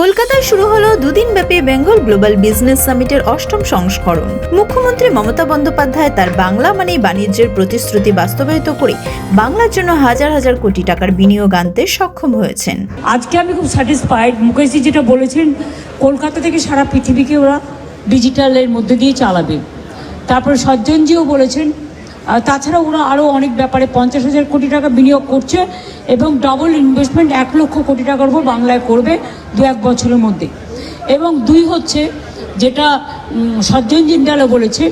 কলকাতায় শুরু হলো দুদিন ব্যাপী বেঙ্গল গ্লোবাল বিজনেস সামিটের অষ্টম সংস্করণ। মুখ্যমন্ত্রী মমতা বন্দ্যোপাধ্যায় তার বাংলা মানেই বাণিজ্যের প্রতিশ্রুতি বাস্তবায়িত করে বাংলার জন্য হাজার হাজার কোটি টাকার বিনিয়োগ আনতে সক্ষম হয়েছেন। আজকে আমি খুব স্যাটিসফাইড মুকেশজি যেটা বলেছেন, কলকাতা থেকে সারা পৃথিবীকে ওরা ডিজিটালের মধ্যে দিয়ে চালাবে। তারপরে সজ্জনজিও বলেছেন তাছাড়া ওরা আরও অনেক ব্যাপারে পঞ্চাশ হাজার কোটি টাকা বিনিয়োগ করছে এবং ডবল ইনভেস্টমেন্ট এক লক্ষ কোটি টাকার উপর বাংলায় করবে দু এক বছরের মধ্যে। এবং দুই হচ্ছে যেটা সজ্জন জিন্দালও বলেছে,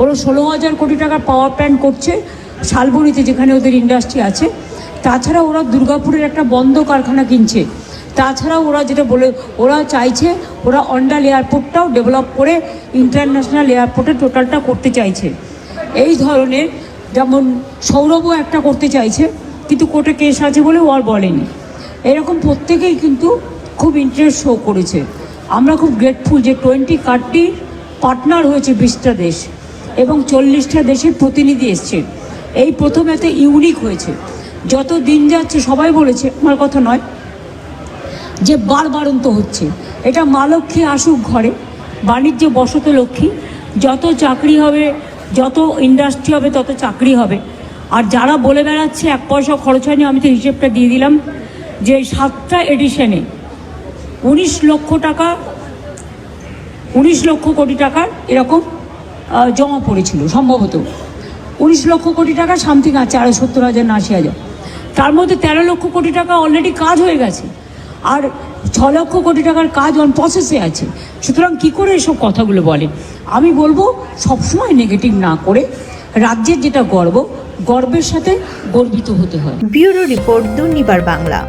ওরা ষোলো হাজার কোটি টাকা পাওয়ার প্ল্যান্ট করছে শালবনিতে যেখানে ওদের ইন্ডাস্ট্রি আছে। তাছাড়া ওরা দুর্গাপুরের একটা বন্ধ কারখানা কিনছে। তাছাড়া ওরা যেটা বলে, ওরা চাইছে ওরা অন্ডাল এয়ারপোর্টটাও ডেভেলপ করে ইন্টারন্যাশনাল এয়ারপোর্টে টোটালটা করতে চাইছে। এই ধরনের যেমন সৌরভও একটা করতে চাইছে, কিন্তু কোর্টে কেস আছে বলে ও আর বলেনি। এরকম প্রত্যেকেই কিন্তু খুব ইন্টারেস্ট শো করেছে। আমরা খুব গ্রেটফুল যে টোয়েন্টি কার্ডটি পার্টনার হয়েছে বিশটা দেশ এবং চল্লিশটা দেশের প্রতিনিধি এসছে। এই প্রথম এত ইউনিক হয়েছে। যত দিন যাচ্ছে সবাই বলেছে, আমার কথা নয়, যে বারবারন্ত হচ্ছে। এটা মা লক্ষ্মী আসুক ঘরে, বাণিজ্য বসত লক্ষ্মী, যত চাকরি হবে যত ইন্ডাস্ট্রি হবে, তত চাকরি হবে। আর যারা বলে বেড়াচ্ছে, এক পয়সা খরচ হয়নি, আমি তো হিসেবটা দিয়ে দিলাম যে সাতটা এডিশনে উনিশ লক্ষ টাকা, উনিশ লক্ষ কোটি টাকার এরকম জমা পড়েছিল, সম্ভবত। উনিশ লক্ষ কোটি টাকা সামথিং আছে আরও সত্তর হাজার না আশি হাজার। তার মধ্যে তেরো লক্ষ কোটি টাকা অলরেডি কাজ হয়ে গেছে। আর ছ লক্ষ কোটি টাকার কাজ অন প্রসেসে আছে। সুতরাং কি করে এসব কথাগুলো বলে? আমি বলব, সবসময় নেগেটিভ না করে রাজ্যের যেটা গর্ব, গর্বের সাথে গর্বিত হতে হয়। Bureau report Durnibar Bangla.